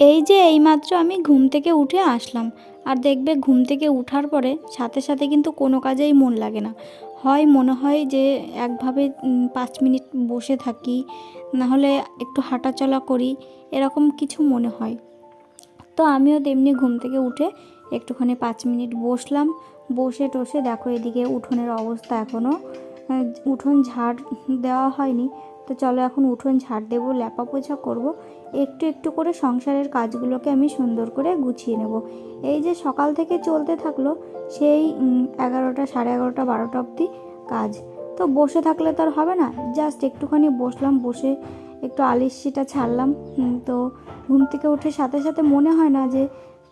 এই যে এইমাত্র আমি ঘুম থেকে উঠে আসলাম, আর দেখবে ঘুম থেকে উঠার পরে সাথে সাথে কিন্তু কোনো কাজেই মন লাগে না। হয় মনে হয় যে একভাবে পাঁচ মিনিট বসে থাকি, না হলে একটু হাঁটাচলা করি, এরকম কিছু মনে হয়। তো আমিও তেমনি ঘুম থেকে উঠে একটুখানি পাঁচ মিনিট বসলাম, বসে টসে দেখো এদিকে উঠোনের অবস্থা এখনও উঠোন ঝাড় দেওয়া হয়নি তো চলো এখন উঠোন ঝাড় দেবো, ল্যাপা পোছা করব। একটু একটু করে সংসারের কাজগুলোকে আমি সুন্দর করে গুছিয়ে নেব। এই যে সকাল থেকে চলতে থাকল, সেই এগারোটা, সাড়ে এগারোটা, বারোটা অবধি কাজ। তো বসে থাকলে তো আর হবে না, জাস্ট একটুখানি বসলাম, বসে একটু আলিশিটা ছাড়লাম তো ঘুম থেকে উঠে সাথে সাথে মনে হয় না যে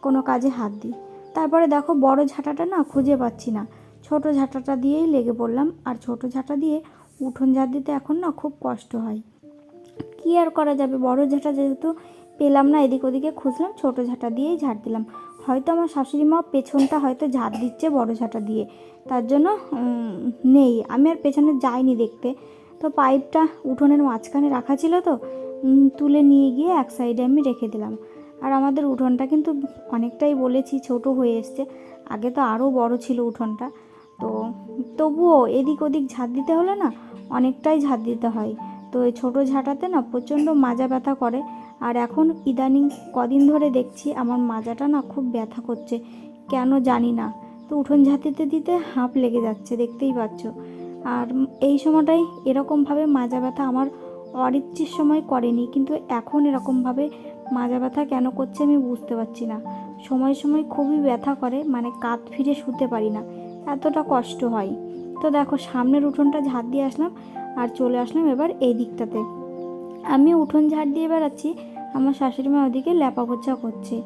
কোনো কাজে হাত দিই। তারপরে দেখো বড় ঝাঁটাটা না খুঁজে পাচ্ছি না, ছোট ঝাঁটাটা দিয়েই লেগে পড়লাম, আর ছোট ঝাঁটা দিয়ে উঠোন ঝাঁট দিতে এখন না খুব কষ্ট হয়। কি আর করা যাবে? বড় ঝাঁটা যেহেতু পেলাম না, এদিক ওদিকে খুঁজলাম, ছোট ঝাঁটা দিয়েই ঝাড় দিলাম। হয়তো আমার শাশুড়ি মা পেছনটা হয়তো ঝাড় দিচ্ছে বড় ঝাঁটা দিয়ে। তার জন্য নেই। আমি আর পেছনে যাইনি দেখতে। তো পাইপটা উঠোনের মাঝখানে রাখা ছিল তো তুলে নিয়ে গিয়ে এক সাইডে আমি রেখে দিলাম। আর আমাদের উঠোনটা কিন্তু অনেকটাই বলেছি, ছোট হয়ে এসছে। আগে তো আরও বড় ছিল উঠোনটা। তো তবুও এদিক ওদিক ঝাঁট দিতে হলে না অনেকটাই ঝাঁট দিতে হয়। তো এই ছোটো ঝাঁটাতে না প্রচণ্ড মাজা ব্যথা করে। আর এখন ইদানিং কদিন ধরে দেখছি আমার মাজাটা না খুব ব্যথা করছে, কেন জানি না। তো উঠোন ঝাঁটিতে দিতে হাঁপ লেগে যাচ্ছে, দেখতেই পাচ্ছ। আর এই সময়টাই এরকমভাবে মাজা ব্যথা আমার অরিচ্ছির সময় করেনি, কিন্তু এখন এরকমভাবে মাজা ব্যথা কেন করছে আমি বুঝতে পারছি না। সময় সময় খুবই ব্যথা করে মানে কাত ফিরে শুতে পারি না। এতটা কষ্ট হয়। তো দেখো, সামনের উঠোনটা ঝাড় দিয়ে আসলাম আর চলে আসলাম এবার এই দিকটাতে। আমি উঠোন ঝাড় দিয়ে বেড়াচ্ছি, আমার শাশুড়ি মা ওদিকে ল্যাপা পোছা করছে।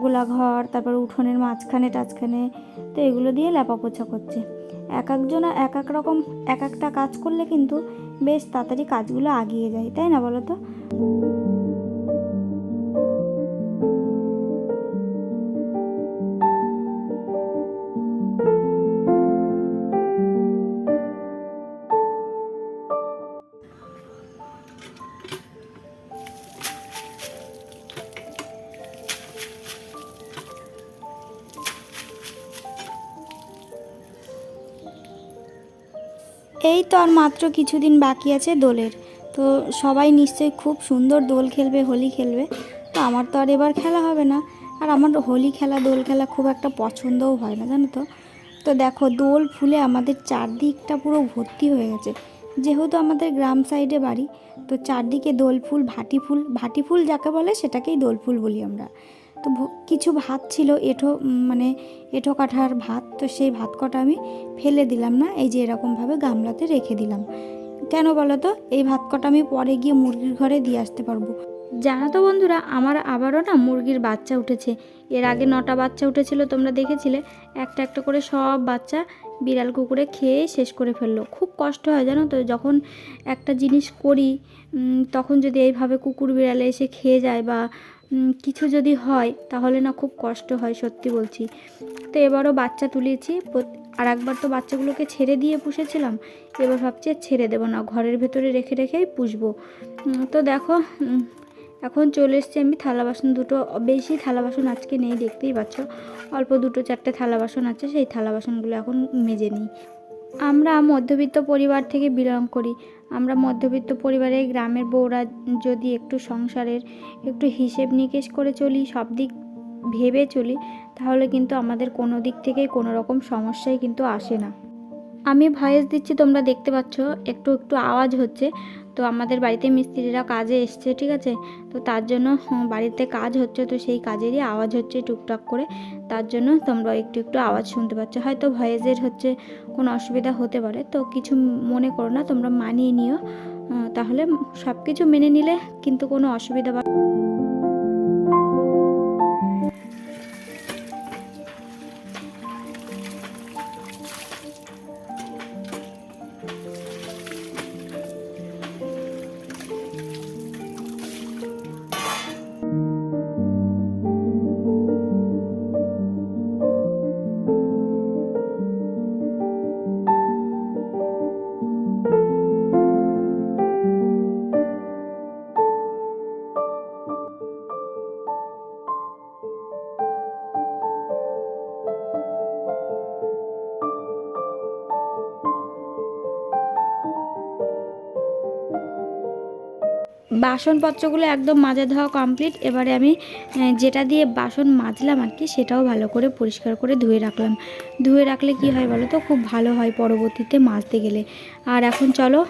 গোলাঘর, তারপর উঠোনের মাঝখানে টাঝখানে, তো এগুলো দিয়ে ল্যাপা পোছা করছে। এক একজনা, এক এক রকম, এক একটা কাজ করলে কিন্তু বেশ তাড়াতাড়ি কাজগুলো আগিয়ে যায়, তাই না বলো তো? আর মাত্র কিছুদিন বাকি আছে দোলের। তো সবাই নিশ্চয়ই খুব সুন্দর দোল খেলবে, হোলি খেলবে। তো আমার তো আর এবার খেলা হবে না। আর আমার হোলি খেলা, দোল খেলা খুব একটা পছন্দও হয় না, জানো তো? তো দেখো, দোল ফুলে আমাদের চারদিকটা পুরো ভর্তি হয়ে গেছে। যেহেতু আমাদের গ্রাম সাইডে বাড়ি, তো চারদিকে দোল ফুল, ভাটি ফুল ভাটি ফুল যাকে বলে সেটাকেই দোল ফুল বলি আমরা। তো কিছু ভাত ছিল এঁঠো মানে এঁঠো কাঠার ভাত তো সেই ভাত কটা আমি ফেলে দিলাম না এই যে এরকমভাবে গামলাতে রেখে দিলাম। কেন বলো তো? এই ভাত কটা আমি পরে গিয়ে মুরগির ঘরে দিয়ে আসতে পারব। জানো তো বন্ধুরা আমার আবারও না মুরগির বাচ্চা উঠেছে। এর আগে নটা বাচ্চা উঠেছিল তোমরা দেখেছিলে? একটা একটা করে সব বাচ্চা বিড়াল কুকুরে খেয়ে শেষ করে ফেলল। খুব কষ্ট হয় জানো তো? যখন একটা জিনিস করি তখন যদি এইভাবে কুকুর বিড়ালে এসে খেয়ে যায় বা কিছু যদি হয়, তাহলে না খুব কষ্ট হয়, সত্যি বলছি। তো এবারও বাচ্চা তুলেছি আর একবার তো বাচ্চাগুলোকে ছেড়ে দিয়ে পুষেছিলাম, এবার ভাবছি ছেড়ে দেবো না, ঘরের ভেতরে রেখে রেখেই পুষবো। তো দেখো এখন চলে এসছি আমি থালা বাসন দুটো, বেশি থালা বাসন আজকে নেই, দেখতেই পাচ্ছ। অল্প দুটো চারটে থালা বাসন আছে, সেই থালা বাসনগুলো এখন মেজে নিই। আমরা মধ্যবিত্ত পরিবার থেকে বিলং করি আমরা মধ্যবিত্ত পরিবারে গ্রামের বউরা যদি একটু সংসারের একটু হিসেব নিকেশ করে চলি, সব দিক ভেবে চলি, তাহলে কিন্তু আমাদের কোনো দিক থেকেই কোনো রকম সমস্যাই কিন্তু আসে না। আমি ভয়েস দিচ্ছি, তোমরা দেখতে পাচ্ছ, একটু একটু আওয়াজ হচ্ছে। তো আমাদের বাড়িতে মিস্ত্রিরা কাজে এসছে, ঠিক আছে? তো তার জন্য বাড়িতে কাজ হচ্ছে, তো সেই কাজেরই আওয়াজ হচ্ছে টুকটাক করে। তার জন্য তোমরা একটু একটু আওয়াজ শুনতে পাচ্ছ। হয়তো ভয়েসের হচ্ছে কোনো অসুবিধা হতে পারে, তো কিছু মনে করো না, তোমরা মানিয়ে নিও। তাহলে সব কিছু মেনে নিলে কিন্তু কোনো অসুবিধা বাসনপত্রগুলো একদম মাজা ধোয়া কমপ্লিট এবারে আমি যেটা দিয়ে বাসন মাজলাম আর কি, সেটাও ভালো করে পরিষ্কার করে ধুয়ে রাখলাম। ধুয়ে রাখলে কি হয় বলো তো, খুব ভালো হয় পরবর্তীতে মাজতে গেলে। আর এখন চলো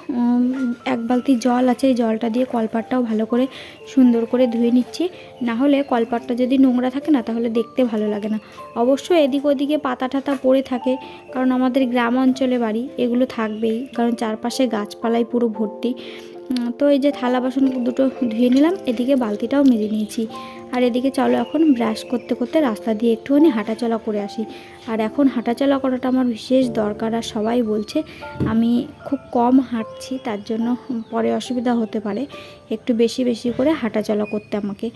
এক বালতি জল আছে জলটা দিয়ে কলপাটটাও ভালো করে সুন্দর করে ধুয়ে নিচ্ছি। না হলে কলপাটটা যদি নোংরা থাকে না, তাহলে দেখতে ভালো লাগে না। অবশ্য এদিক ওদিকে পাতা টাতা পড়ে থাকে, কারণ আমাদের গ্রাম অঞ্চলে বাড়ি, এগুলো থাকবেই। কারণ চারপাশে গাছপালায় পুরো ভর্তি। তো এই যে থালা বাসন দুটো ধুয়ে নিলাম, এদিকে বালতিটাও মেজে নিয়েছি। আর এদিকে চলো এখন ব্রাশ করতে করতে রাস্তা দিয়ে একটুখানি হাঁটাচলা করে আসি। আর এখন হাঁটাচলা করাটা আমার বিশেষ দরকার, আর সবাই বলছে আমি খুব কম হাঁটছি, তার জন্য পরে অসুবিধা হতে পারে। একটু বেশি বেশি করে হাঁটাচলা করতে আমাকে।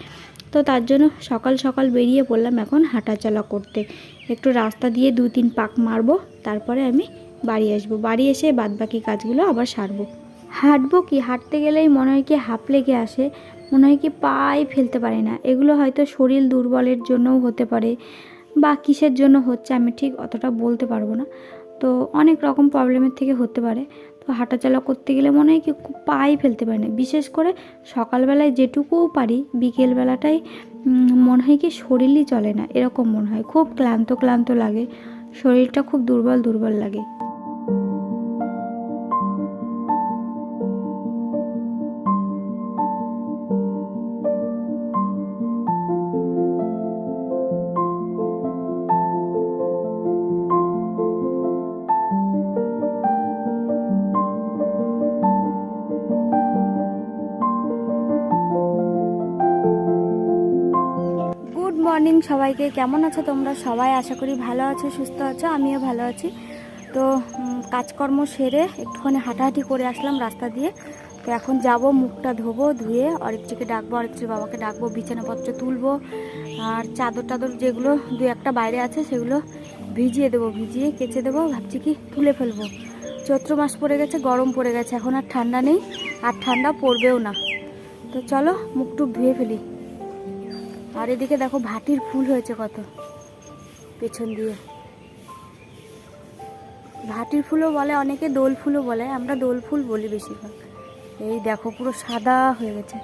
তো তার জন্য সকাল সকাল বেরিয়ে পড়লাম এখন হাঁটাচলা করতে। একটু রাস্তা দিয়ে দু তিন পাক মারবো, তারপরে আমি বাড়ি আসব। বাড়ি এসে বাদবাকি কাজগুলো আবার সারবো। হাঁটবো কি? হাঁটতে গেলেই মনে হয় কি হাঁপ লেগে আসে, মনে হয় কি পাই ফেলতে পারি না। এগুলো হয়তো শরীর দুর্বলের জন্যও হতে পারে বা কিসের জন্য হচ্ছে আমি ঠিক অতটা বলতে পারব না। তো অনেক রকম প্রবলেমের থেকে হতে পারে। তো হাঁটাচলা করতে গেলে মনে হয় কি পাই ফেলতে পারি না। বিশেষ করে সকালবেলায় যেটুকুও পারি, বিকেলবেলাটাই মনে হয় কি শরীরই চলে না। এরকম মনে হয়। খুব ক্লান্ত ক্লান্ত লাগে। শরীরটা খুব দুর্বল দুর্বল লাগে। মর্নিং সবাইকে। কেমন আছো তোমরা? সবাই আশা করি ভালো আছো, সুস্থ আছো, আমিও ভালো আছি। তো কাজকর্ম সেরে একটুখানি হাঁটাহাঁটি করে আসলাম রাস্তা দিয়ে। তো এখন যাব, মুখটা ধোবো, ধুয়ে অরিত্রীকে ডাকবো অরিত্রীর বাবাকে ডাকবো, বিছানাপত্র তুলবো। আর চাদর টাদর যেগুলো দু একটা বাইরে আছে সেগুলো ভিজিয়ে দেবো, ভিজিয়ে কেচে দেবো, ভাবছি কি তুলে ফেলব। চৈত্র মাস পড়ে গেছে, গরম পড়ে গেছে, এখন আর ঠান্ডা নেই, আর ঠান্ডা পড়বেও না। তো চলো মুখ টুক ধুয়ে ফেলি। আর এদিকে দেখো ভাটির ফুল হয়েছে কত, পেছন দিয়ে। ভাটির ফুলও বলে, অনেকে দোল ফুলও বলে, আমরা দোল ফুল বলি বেশিরভাগ। এই দেখো পুরো সাদা হয়ে গেছে।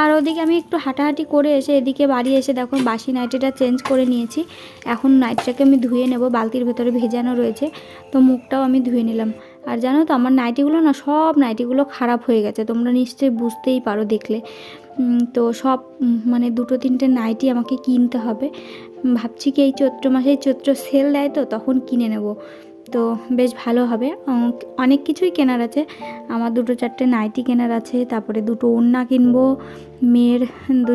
আর ওদিকে আমি একটু হাঁটাহাঁটি করে এসে এদিকে বাড়ি এসে দেখো বাসি নাইটিটা চেঞ্জ করে নিয়েছি। এখন নাইটিটাকে আমি ধুয়ে নেব, বালতির ভেতরে ভেজানো রয়েছে, তো মুখটাও আমি ধুয়ে নিলাম। আর জানো তো, আমার নাইটিগুলো না সব নাইটিগুলো খারাপ হয়ে গেছে, তোমরা নিশ্চয়ই বুঝতেই পারো দেখলে। তো সব মানে দুটো তিনটে নাইটি আমাকে কিনতে হবে। ভাবছি কি এই চৈত্র মাসে চৈত্র সেল দেয় তো, তখন কিনে নেব। তো বেশ ভালো হবে। অনেক কিছুই কেনার আছে। আমার দুটো চারটে নাইটি কেনার আছে, তারপরে দুটো ওড়না কিনবো, মেয়ের দু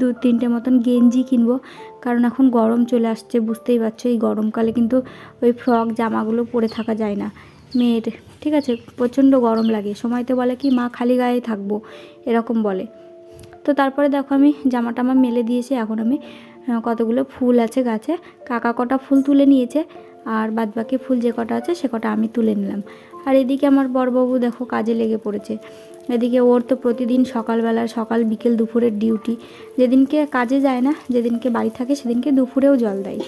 দু তিনটে মতন গেঞ্জি কিনবো। কারণ এখন গরম চলে আসছে, বুঝতেই পারছ, এই গরমকালে কিন্তু ওই ফ্রক, জামাগুলো পরে থাকা যায় না। মেয়ের, ঠিক আছে, প্রচণ্ড গরম লাগে। সময়তে বলে কি, মা খালি গায়ে থাকব, এরকম বলে। তো তারপরে দেখো আমি জামা টামা মেলে দিয়েছি, এখন আমি কতগুলো ফুল আছে গাছে। কাকা কটা ফুল তুলে নিয়েছে। আর বাদবাকি ফুল যে কটা আছে সে কটা আমি তুলে নিলাম। আর এদিকে আমার বড়বাবু দেখো কাজে লেগে পড়েছে। এদিকে ওর তো প্রতিদিন সকালবেলা, সকাল, বিকেল দুপুরের ডিউটি। যেদিনকে কাজে যায় না, যেদিনকে বাড়ি থাকে সেদিনকে দুপুরেও জল দেয়।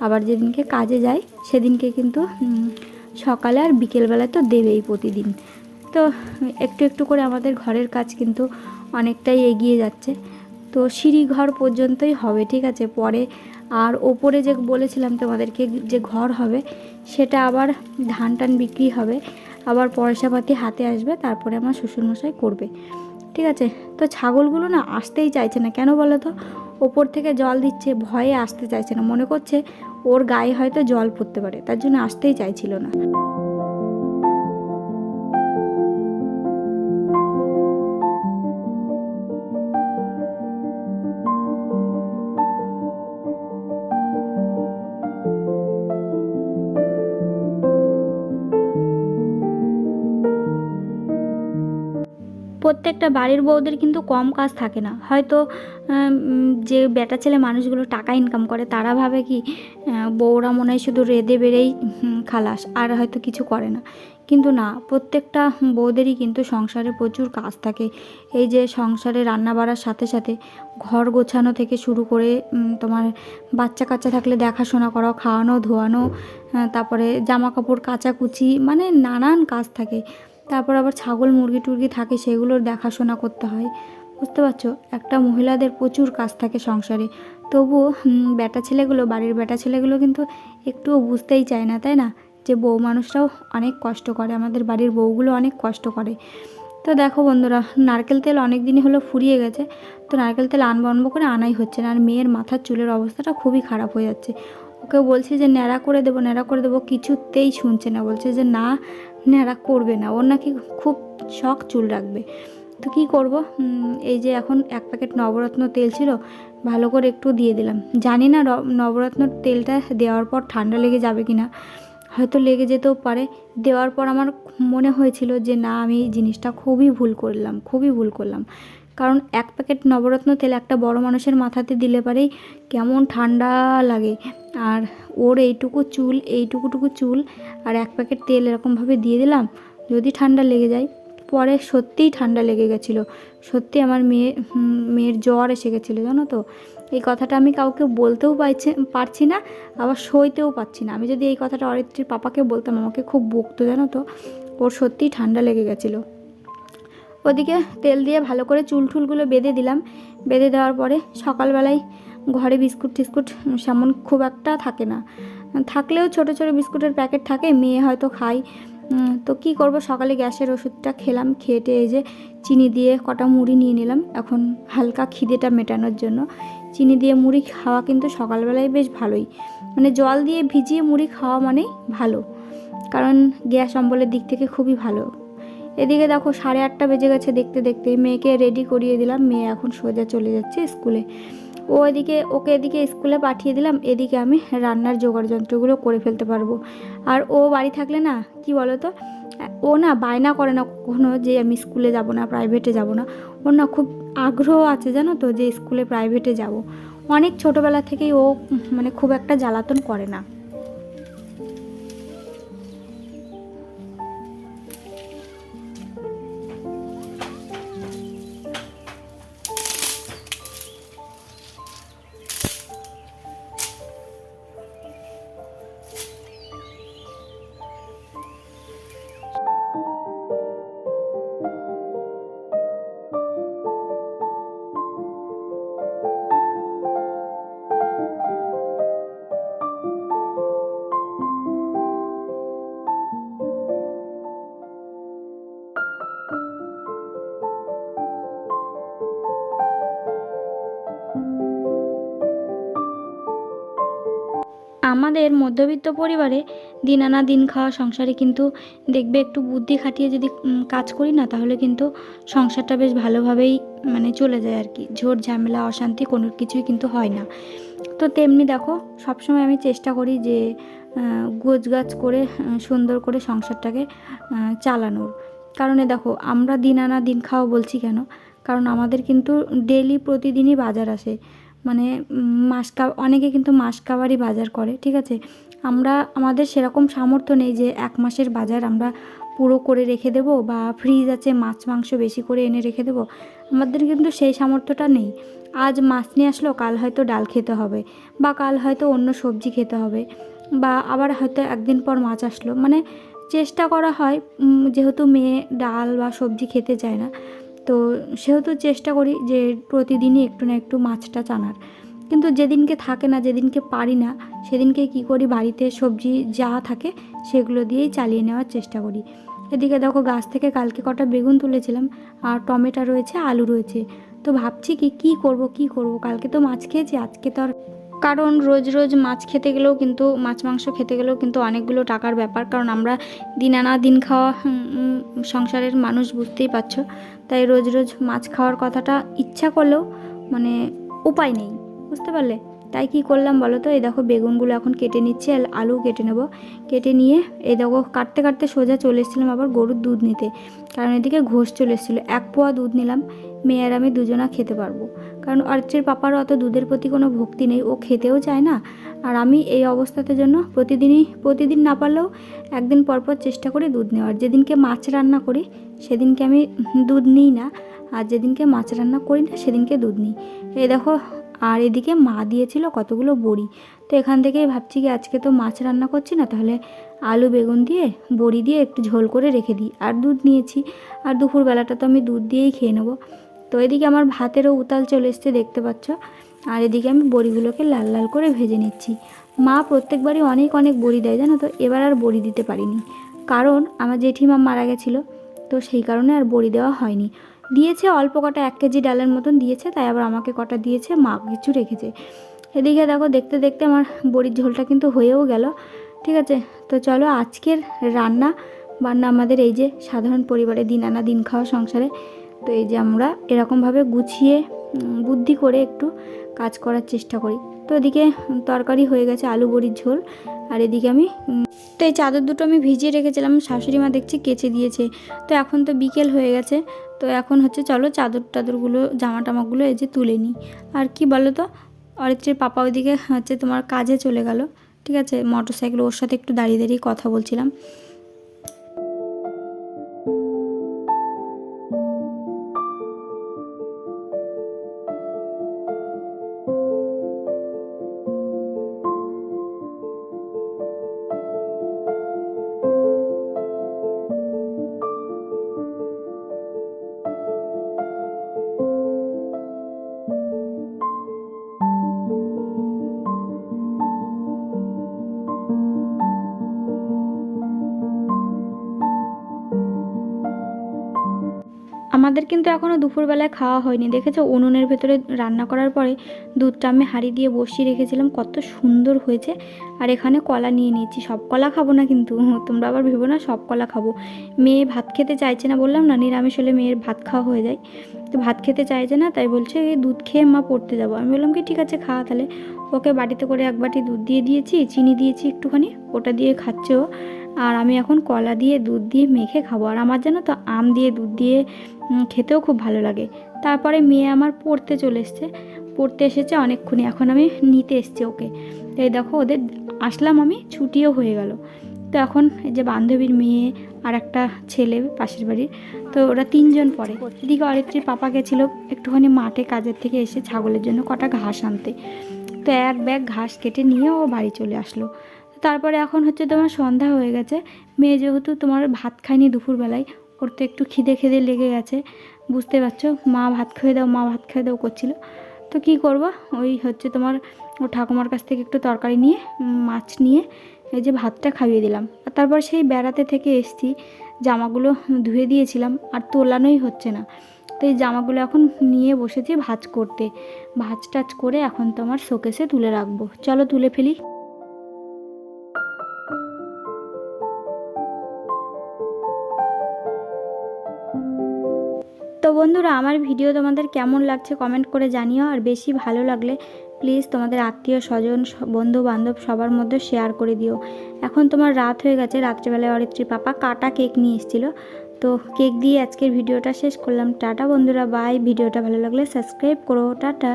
আবার যেদিনকে কাজে যায় সেদিনকে কিন্তু সকালে আর বিকেলবেলায় তো দেবেই প্রতিদিন। তো একটু একটু করে আমাদের ঘরের কাজ কিন্তু অনেকটাই এগিয়ে যাচ্ছে। তো সিঁড়ি ঘর পর্যন্তই হবে, ঠিক আছে? পরে আর ওপরে যে বলেছিলাম তোমাদেরকে যে ঘর হবে, সেটা আবার ধান টান বিক্রি হবে, আবার পয়সাপাতি হাতে আসবে, তারপরে আমার শ্বশুরমশাই করবে। ঠিক আছে? তো ছাগলগুলো না আসতেই চাইছে না। কেন বলো তো? ওপর থেকে জল দিচ্ছে, ভয়ে আসতে চাইছে না। মনে করছে ওর গায়ে হয়তো জল পড়তে পারে, তার জন্য আসতেই চাইছিল না। প্রত্যেকটা বাড়ির বউদের কিন্তু কম কাজ থাকে না। হয়তো যে বেটা ছেলে মানুষগুলো টাকা ইনকাম করে, তারা ভাবে কি বউরা মনে হয় শুধু রেঁধে বেড়েই খালাস, আর হয়তো কিছু করে না। কিন্তু না, প্রত্যেকটা বউদেরই কিন্তু সংসারে প্রচুর কাজ থাকে। এই যে সংসারে রান্না বাড়ার সাথে সাথে ঘর গোছানো থেকে শুরু করে তোমার বাচ্চা কাচ্চা থাকলে দেখাশোনা করা, খাওয়ানো, ধোয়ানো তারপরে জামা কাপড় কাচাকুচি মানে নানান কাজ থাকে। তারপর আবার ছাগল, মুরগি, টুরগি থাকে, সেগুলোর দেখাশোনা করতে হয়। বুঝতে পারছ? একটা মহিলাদের প্রচুর কাজ থাকে সংসারে। তবুও বেটা ছেলেগুলো, বাড়ির বেটা ছেলেগুলো কিন্তু একটুও বুঝতেই চায় না, তাই না? যে বউ মানুষরাও অনেক কষ্ট করে, আমাদের বাড়ির বউগুলো অনেক কষ্ট করে। তো দেখো বন্ধুরা, নারকেল তেল অনেক দিনই হলো ফুরিয়ে গেছে। তো নারকেল তেল আনব আনব করে আনাই হচ্ছে না। আর মেয়ের মাথার চুলের অবস্থাটা খুবই খারাপ হয়ে যাচ্ছে। ওকে বলছি যে, ন্যাড়া করে দেবো, ন্যাড়া করে দেবো। কিছুতেই শুনছে না। বলছে যে, না ন্যাড়া করবে না। ওর নাকি খুব শখ চুল রাখবে। তো কী করব? এই যে এখন এক প্যাকেট নবরত্ন তেল ছিল, ভালো করে একটু দিয়ে দিলাম। জানি না নবরত্ন তেলটা দেওয়ার পর ঠান্ডা লেগে যাবে কি না। হয়তো লেগে যেতেও পারে। দেওয়ার পর আমার মনে হয়েছিল যে, না, আমি এই জিনিসটা খুবই ভুল করলাম, খুবই ভুল করলাম। কারণ এক প্যাকেট নবরত্ন তেল একটা বড় মানুষের মাথাতে দিলে পারেই কেমন ঠান্ডা লাগে। আর ওর এইটুকু চুল, এইটুকুটুকু চুল আর এক প্যাকেট তেল এরকমভাবে দিয়ে দিলাম, যদি ঠান্ডা লেগে যায়। পরে সত্যিই ঠান্ডা লেগে গেছিল। সত্যি আমার মেয়ে মেয়ের জ্বর এসে গেছিল, জানো তো? এই কথাটা আমি কাউকে বলতেও পাইছে, পারছি না, আবার সইতেও পারছি না। আমি যদি এই কথাটা অরিত্রীর পাপাকে বলতাম, আমাকে খুব বকতো, জানো তো? ওর সত্যিই ঠান্ডা লেগে গেছিল। ওদিকে তেল দিয়ে ভালো করে চুল টুলগুলো বেঁধে দিলাম। বেঁধে দেওয়ার পরে সকালবেলায় ঘরে বিস্কুট টিস্কুট সেমন খুব একটা থাকে না। থাকলেও ছোট ছোট বিস্কুটের প্যাকেট থাকে, মেয়ে হয়তো খায়। তো কি করব, সকালে গ্যাসের ওষুধটা খেলাম খেটে এই যে চিনি দিয়ে কটা মুড়ি নিয়ে নিলাম। এখন হালকা খিদেটা মেটানোর জন্য। চিনি দিয়ে মুড়ি খাওয়া কিন্তু সকালবেলায় বেশ ভালোই। মানে জল দিয়ে ভিজিয়ে মুড়ি খাওয়া মানেই ভালো। কারণ গ্যাস অম্বলের দিক থেকে খুবই ভালো। এদিকে দেখো সাড়ে আটটা বেজে গেছে দেখতে দেখতে। মেয়েকে রেডি করিয়ে দিলাম, মেয়ে এখন সোজা চলে যাচ্ছে স্কুলে ও এদিকে, ওকে এদিকে স্কুলে পাঠিয়ে দিলাম, এদিকে আমি রান্নার জোগাড় যন্ত্রগুলো করে ফেলতে পারব। আর ও বাড়ি থাকলে না, কি বলো তো ও না বায়না করে না কখনো যে আমি স্কুলে যাব না প্রাইভেটে যাব না। ওর না খুব আগ্রহ আছে জানো তো, যে স্কুলে প্রাইভেটে যাব। অনেক ছোটোবেলা থেকেই ও মানে খুব একটা জ্বালাতন করে না। আমাদের মধ্যবিত্ত পরিবারে দিন আনা দিন খাওয়া সংসারে কিন্তু দেখবে একটু বুদ্ধি খাটিয়ে যদি কাজ করি না, তাহলে কিন্তু সংসারটা বেশ ভালোভাবেই মানে চলে যায় আর কি। ঝোর ঝামেলা, অশান্তি কোনো কিছুই কিন্তু হয় না। তো তেমনি দেখো, সবসময় আমি চেষ্টা করি যে গোছ গাছ করে সুন্দর করে সংসারটাকে চালানোর। কারণে দেখো, আমরা দিন আনা দিন খাওয়া বলছি কেন? কারণ আমাদের কিন্তু ডেলি প্রতিদিনই বাজার আসে। মানে মাস অনেকে কিন্তু মাস কাবারই বাজার করে, ঠিক আছে? আমরা, আমাদের সেরকম সামর্থ্য নেই যে এক মাসের বাজার আমরা পুরো করে রেখে দেবো বা ফ্রিজ আছে, মাছ মাংস বেশি করে এনে রেখে দেবো, আমাদের কিন্তু সেই সামর্থ্যটা নেই। আজ মাছ নিয়ে আসলো, কাল হয়তো ডাল খেতে হবে বা কাল হয়তো অন্য সবজি খেতে হবে বা আবার হয়তো একদিন পর মাছ আসলো। মানে চেষ্টা করা হয় যেহেতু মেয়ে ডাল বা সবজি খেতে চায় না তো সেহেতু চেষ্টা করি যে প্রতিদিনই একটু না একটু মাছটা চানার। কিন্তু যেদিনকে থাকে না, যেদিনকে পারি না, সেদিনকে কি করি, বাড়িতে সবজি যা থাকে সেগুলো দিয়েই চালিয়ে নেওয়ার চেষ্টা করি। এদিকে দেখো গাছ থেকে কালকে কটা বেগুন তুলেছিলাম, আর টমেটো রয়েছে, আলু রয়েছে। তো ভাবছি কি কি করব কি করব? কালকে তো মাছ খেয়েছি, আজকে তো আর কারণ রোজ রোজ মাছ খেতে গেলেও কিন্তু, মাছ মাংস খেতে গেলেও কিন্তু অনেকগুলো টাকার ব্যাপার। কারণ আমরা দিন আনা দিন খাওয়া সংসারের মানুষ বুঝতেই পারছ। তাই রোজ রোজ মাছ খাওয়ার কথাটা ইচ্ছা করলেও মানে উপায় নেই। বুঝতে পারলে? তাই কি করলাম বলো তো? এই দেখো বেগুনগুলো এখন কেটে নিচ্ছি আর আলু কেটে নেব। কেটে নিয়ে এই দেখো কাটতে কাটতে সোজা চলে এসেছিলাম আবার গরুর দুধ নিতে। কারণ এদিকে ঘোষ চলে এসেছিল। এক পোয়া দুধ নিলাম। মেয়ে আর আমি দুজনা খেতে পারব। কারণ অর্চের পাপারও অত দুধের প্রতি কোনো ভক্তি নেই, ও খেতেও চায় না। আর আমি এই অবস্থাতে জন্য প্রতিদিনই, প্রতিদিন না পারলেও একদিন পর পর চেষ্টা করি দুধ নেওয়ার। যেদিনকে মাছ রান্না করি, সেদিনকে আমি দুধ নিই না। আর যেদিনকে মাছ রান্না করি না, সেদিনকে দুধ নিই। এই দেখো, আর এদিকে মা দিয়েছিল কতগুলো বড়ি। তো এখান থেকেই ভাবছি কি, আজকে তো মাছ রান্না করছি না, তাহলে আলু বেগুন দিয়ে, বড়ি দিয়ে একটু ঝোল করে রেখে দিই। আর দুধ নিয়েছি। আর দুপুরবেলাটা তো আমি দুধ দিয়েই খেয়ে নেব। তো এদিকে আমার ভাতেরও উতাল চলে এসছে, দেখতে পাচ্ছ। আর এদিকে আমি বড়িগুলোকে লাল লাল করে ভেজে নিচ্ছি। মা প্রত্যেকবারই অনেক অনেক বড়ি দেয়, জানো তো? এবার আর বড়ি দিতে পারিনি। কারণ আমার জেঠিমা মারা গেছিল, তো সেই কারণে আর বড়ি দেওয়া হয়নি। দিয়েছে অল্প কটা, এক কেজি ডালের মতন দিয়েছে, তাই আবার আমাকে কটা দিয়েছে, মা কিছু রেখেছে। এদিকে দেখো, দেখতে দেখতে আমার বড়ির ঝোলটা কিন্তু হয়েও গেল। ঠিক আছে? তো চলো আজকের রান্না, বান্না আমাদের এই যে সাধারণ পরিবারে দিন আনা, দিন খাওয়া সংসারে। তো এই যে আমরা এরকমভাবে গুছিয়ে বুদ্ধি করে একটু কাজ করার চেষ্টা করি। তো এদিকে তরকারি হয়ে গেছে আলু বড়ির ঝোল, আর এদিকে আমি তো এই চাদর দুটো আমি ভিজিয়ে রেখেছিলাম, শাশুড়ি মা দেখছি কেচে দিয়েছে। তো এখন তো বিকেল হয়ে গেছে, তো এখন হচ্ছে চলো চাদর টাদরগুলো, জামা টামাগুলো এই যে তুলে নিই। আর কি বলো তো অরিত্রের পাপা ওইদিকে হচ্ছে তোমার কাজে চলে গেল, ঠিক আছে? মোটর সাইকেল ওর সাথে একটু দাঁড়িয়ে দাঁড়িয়ে কথা বলছিলাম। আমাদের কিন্তু এখনও দুপুরবেলায় খাওয়া হয়নি। দেখেছ, উনুনের ভেতরে রান্না করার পরে দুধটা আমি হাঁড়ি দিয়ে বসিয়ে রেখেছিলাম, কত সুন্দর হয়েছে। আর এখানে কলা নিয়ে নিয়েছি। সব কলা খাব না কিন্তু, তোমরা আবার ভেবো না, সব কলা খাব। মেয়ে ভাত খেতে চাইছে না বললাম না, নিরামিষ হলে মেয়ের ভাত খাওয়া হয়ে যায়। তো ভাত খেতে চাইছে না, তাই বলছে দুধ খেয়ে মা পড়তে যাব। আমি বললাম, কি ঠিক আছে খাওয়া তাহলে। ওকে বাটিতে করে এক বাটি দুধ দিয়ে দিয়েছি, চিনি দিয়েছি একটুখানি, ওটা দিয়ে খাচ্ছে ও। আর আমি এখন কলা দিয়ে দুধ দিয়ে মেখে খাব। আর আমার জানো তো, আম দিয়ে দুধ দিয়ে খেতেও খুব ভালো লাগে। তারপরে মেয়ে আমার পড়তে চলে এসছে। পড়তে এসেছে অনেকক্ষণই। এখন আমি নিতে এসছি ওকে। এই দেখো ওদের আসলাম আমি, ছুটিও হয়ে গেল। তো এখন যে বান্ধবীর মেয়ে আর একটা ছেলে পাশের বাড়ির, তো ওরা তিনজন পড়ে। এদিকে অরিত্রীর পাপা গেছিল একটুখানি মাঠে কাজের থেকে এসে ছাগলের জন্য কটা ঘাস আনতে। তো এক ব্যাগ ঘাস কেটে নিয়ে ও বাড়ি চলে আসলো। তারপরে এখন হচ্ছে তোমার সন্ধ্যা হয়ে গেছে। মেয়ে যেহেতু তোমার ভাত খায়নি দুপুরবেলায় ওর তো একটু খিদে খিদে লেগে গেছে। বুঝতে পারছ? মা ভাত খেয়ে দাও, মা ভাত খেয়ে দাও করছিল। তো কি করব? ওই হচ্ছে তোমার ও ঠাকুমার কাছ থেকে একটু তরকারি নিয়ে, মাছ নিয়ে এই যে ভাতটা খাইয়ে দিলাম। আর তারপর সেই বেড়াতে থেকে এসছি, জামাগুলো ধুয়ে দিয়েছিলাম, আর তোলানোই হচ্ছে না। তো এই জামাগুলো এখন নিয়ে বসেছি ভাজ করতে। ভাজ টাজ করে এখন তোমার শোকেসে তুলে রাখব। চলো তুলে ফেলি। বন্ধুরা, আমার ভিডিও তোমাদের কেমন লাগছে কমেন্ট করে জানিও, আর বেশি ভালো লাগলে প্লিজ তোমাদের আত্মীয় স্বজন বন্ধু বান্ধব সবার মধ্যে শেয়ার করে দিও। এখন তোমার রাত হয়ে গেছে, রাত্রিবেলায় অরিত্রী পাপা কাটা কেক নিয়ে এসেছিল। তো কেক দিয়ে আজকের ভিডিওটা শেষ করলাম। টাটা বন্ধুরা বাই ভিডিওটা ভালো লাগলে সাবস্ক্রাইব করো। টাটা।